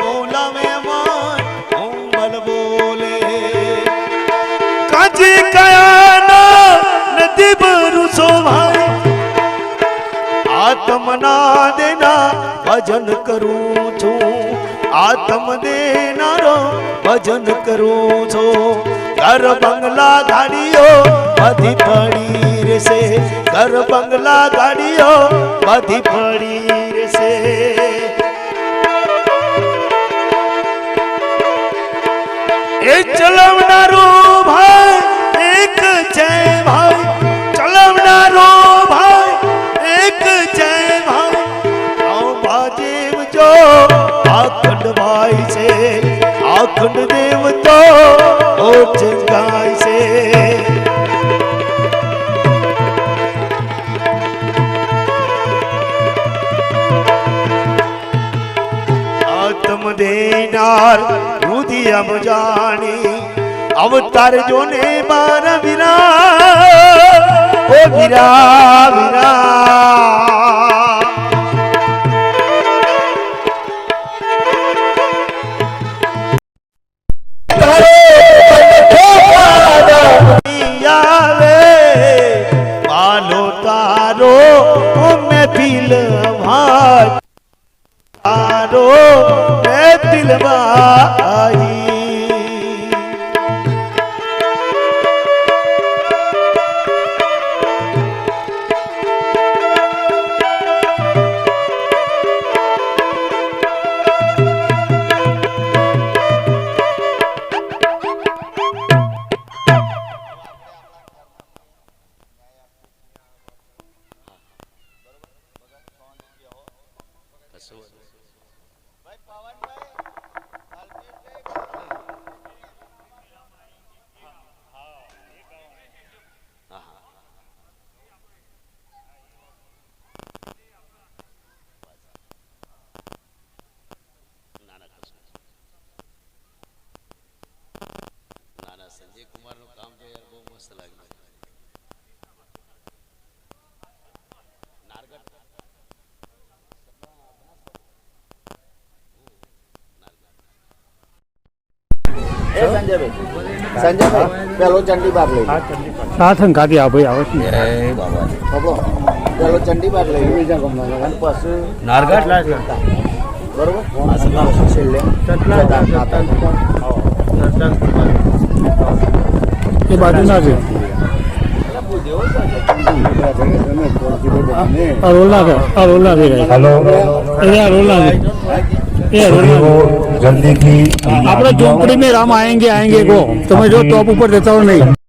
બોલાવે મન ઉંબલ બોલે. કાંચી કયાના નથી ભરોસો ભાઈ આત્મના દેના ભજન કરું છું. આત્મ દેનારો ભજન કરું છું. ઘર બંગલા ગાડીઓ બધી પડી રહેશે. ઘર બંગલા ગાડીઓ બધી પડી જો આખંડ ભાઈ છે, આખંડ દેવ તો ઓ ચંગાય છે. આત્મ દેનાર રુધિયમ જાણી, અવતાર જોને બાર વિરા ઓ વિરા વિરા ॾाढो दिल आई. ભાઈ ના ના સંજય કામ તો યાર બહુ મસ્ત લાગ્યું. સંજયભાઈ? સંજયભાઈ પેલો ચંડી બાગ લઈ સાથ કાઢી આ ભાઈ આવે લઈ બીજા ગમવાનો પછી એ બાજુ ના છે આ રોલ ના આ રોલ ના રોલ ના जल्दी की आप लोग में राम आएंगे आएंगे को तुम्हें जो टॉप ऊपर देता हूँ नहीं